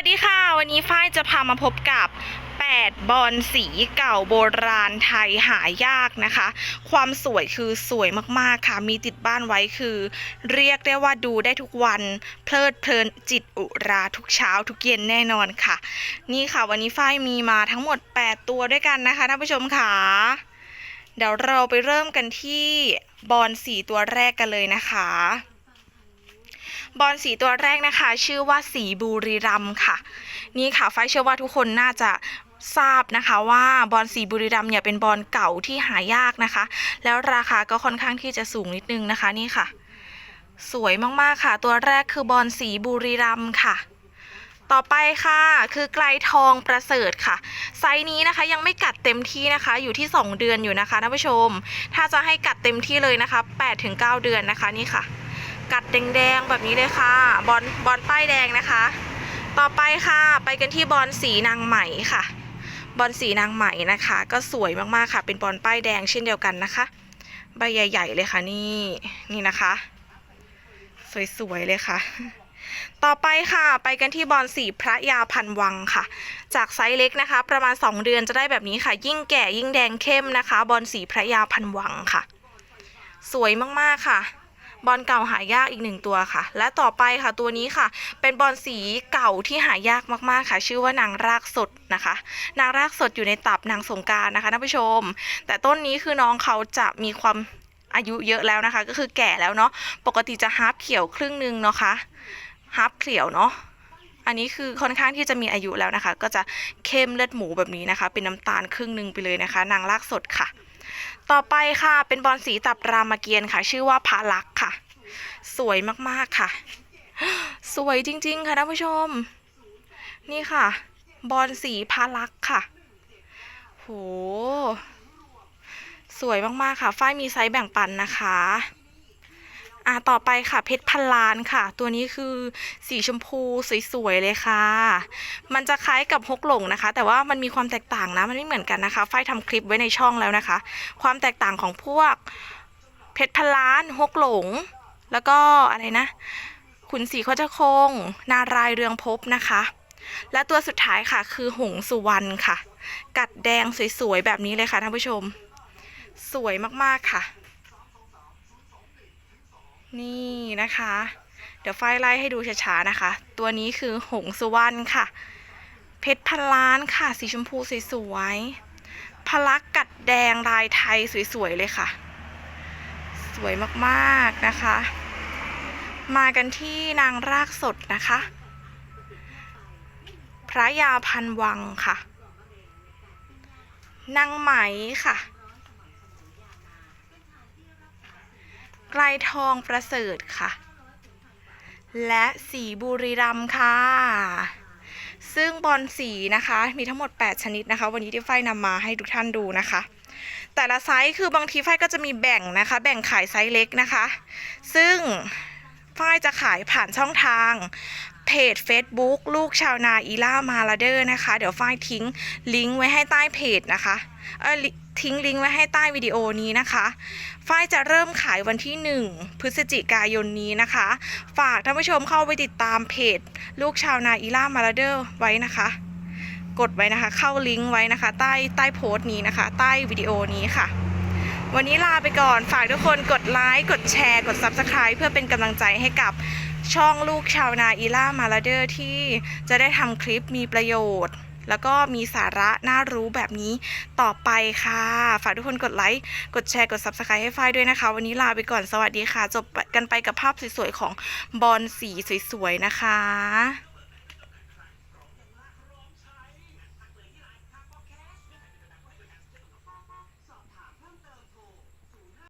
วัสดีค่ะ วันนี้ฝ้ายจะพามาพบกับ 8 บอลสีเก่าโบราณไทยหายากนะคะ ความสวยคือสวยมากๆค่ะ มีติดบ้านไว้คือ เรียกได้ว่าดูได้ทุกวัน เพลิดเพลินจิตอุราทุกเช้าทุกเย็นแน่นอนค่ะ นี่ค่ะวันนี้ฝ้ายมีมาทั้งหมด 8 ตัวด้วยกันนะคะท่านผู้ชมค่ะเดี๋ยวเราไปเริ่มกันที่บอลสีตัวแรกกันเลยนะคะ บอลสีตัวแรกนะคะ ชื่อว่าสีบุรีรัมค่ะ นี่ค่ะไฟเชื่อว่าทุกคนน่าจะทราบนะคะว่าบอลสีบุรีรัมเนี่ยเป็นบอลเก่าที่หายากนะคะ แล้วราคาก็ค่อนข้างที่จะสูงนิดนึงนะคะนี่ค่ะ สวยมากๆค่ะ ตัวแรกคือบอลสีบุรีรัมค่ะ ต่อไปค่ะคือไกลทองประเสริฐค่ะ ไซส์นี้นะคะยังไม่กัดเต็มที่นะคะ อยู่ที่ 2 เดือนอยู่นะคะท่านผู้ชม ถ้าจะให้กัดเต็มที่เลยนะคะ8-9 เดือนนะคะนี่ค่ะ กัดแดงๆแบบนี้เลยค่ะ บอลบอลป้ายแดงนะคะ ต่อไปค่ะไปกันที่บอลสีนางไหมค่ะ บอลสีนางไหมนะคะ ก็สวยมากๆค่ะ เป็นบอลป้ายแดงเช่นเดียวกันนะคะ ใบใหญ่ ๆ เลยค่ะนี่นี่นะคะ สวยๆเลยค่ะต่อไปค่ะ ไปกันที่บอลสีพระยาพันวังค่ะ จากไซส์เล็กนะคะ ประมาณ 2 เดือนจะได้แบบนี้ค่ะ ยิ่งแก่ยิ่งแดงเข้มนะคะ บอลสีพระยาพันวังค่ะ สวยมากๆค่ะ บอลเก่าหายากอีกหนึ่งตัวค่ะ และต่อไปค่ะตัวนี้ค่ะ เป็นบอลสีเก่าที่หายากมากๆค่ะ ชื่อว่านางรากสดนะคะ นางรากสดอยู่ในตับนางสงการนะคะท่านผู้ชม แต่ต้นนี้คือน้องเขาจะมีความอายุเยอะแล้วนะคะ ก็คือแก่แล้วเนาะปกติจะฮาร์ปเขียวครึ่งหนึ่งเนาะคะฮาร์ปเขียวเนาะอันนี้คือค่อนข้างที่จะมีอายุแล้วนะคะ ก็จะเข้มเลือดหมูแบบนี้นะคะ เป็นน้ำตาลครึ่งหนึ่งไปเลยนะคะ นางรากสดค่ะ ต่อไปค่ะเป็นบอลสีตับรามเกียรติ์ค่ะ ชื่อว่าพาลักษ์ค่ะ สวยมากๆค่ะ สวยจริง ๆ ค่ะท่านผู้ชม นี่ค่ะ บอลสีพาลักษ์ค่ะ โห สวยมากๆค่ะ ฝ้ายมีไซส์แบ่งปันนะคะ อ่าต่อไปค่ะเพชรพันล้านค่ะ ตัวนี้คือสีชมพูสวยๆเลยค่ะ มันจะคล้ายกับฮกหลงนะคะ แต่ว่ามันมีความแตกต่างนะมันไม่เหมือนกันนะคะฝ้ายทำคลิปไว้ในช่องแล้วนะคะ ความแตกต่างของพวกเพชรพันล้านฮกหลง แล้วก็อะไรนะ ขุนศรีโคจรคง นารายเรืองภพนะคะ และตัวสุดท้ายค่ะคือหงสุวรรณค่ะ กัดแดงสวยๆแบบนี้เลยค่ะท่านผู้ชม สวยมากๆค่ะ นี่นะคะ เดี๋ยวไฟไล่ให้ดูช้าๆนะคะ ตัวนี้คือหงสุวรรณค่ะ เพชรพันล้านค่ะ สีชมพูสวยๆพลักกัดแดงลายไทยสวยๆเลยค่ะ สวยมากๆนะคะ มากันที่นางรากสดนะคะ พระยาพันวังค่ะนางไหมค่ะ ไกลทองประเสริฐค่ะ และสีบุรีรัมค่ะ ซึ่งบอลสีนะคะ มีทั้งหมด 8 ชนิดนะคะ วันนี้ที่ไฟนำมาให้ทุกท่านดูนะคะ แต่ละไซส์คือบางทีฝ้ายก็จะมีแบ่งนะคะ แบ่งขายไซส์เล็กนะคะ ซึ่งฝ้ายจะขายผ่านช่องทางเพจ Facebook ลูกชาวนาอีล่ามาลาเดอร์นะคะ เดี๋ยวฝ้ายทิ้งลิงก์ไว้ให้ใต้เพจนะคะ ทิ้งลิงก์ไว้ให้ใต้วิดีโอนี้นะคะฝ้ายจะเริ่มขายวันที่ 1 พฤศจิกายนนี้นะคะ ฝากท่านผู้ชมเข้าไปติดตามเพจ ลูกชาวนาอีล่ามาลาเดอร์ไว้นะคะ กดไว้นะคะ เข้าลิงก์ไว้นะคะ ใต้ใต้โพสต์นี้นะคะ ใต้วิดีโอนี้ค่ะ วันนี้ลาไปก่อน ฝากทุกคนกดไลค์กดแชร์ กด Subscribe เพื่อเป็นกำลังใจให้กับช่องลูกชาวนาอีล่ามาลาเดอร์ที่จะได้ทำคลิปมีประโยชน์ แล้วก็มีสาระน่ารู้แบบนี้ต่อไปค่ะ ฝากทุกคนกดไลค์ กดแชร์ กด Subscribe ให้ฝ้ายด้วยนะคะ วันนี้ลาไปก่อน สวัสดีค่ะ จบกันไปกับภาพสวยๆของบอลสีสวยๆนะคะ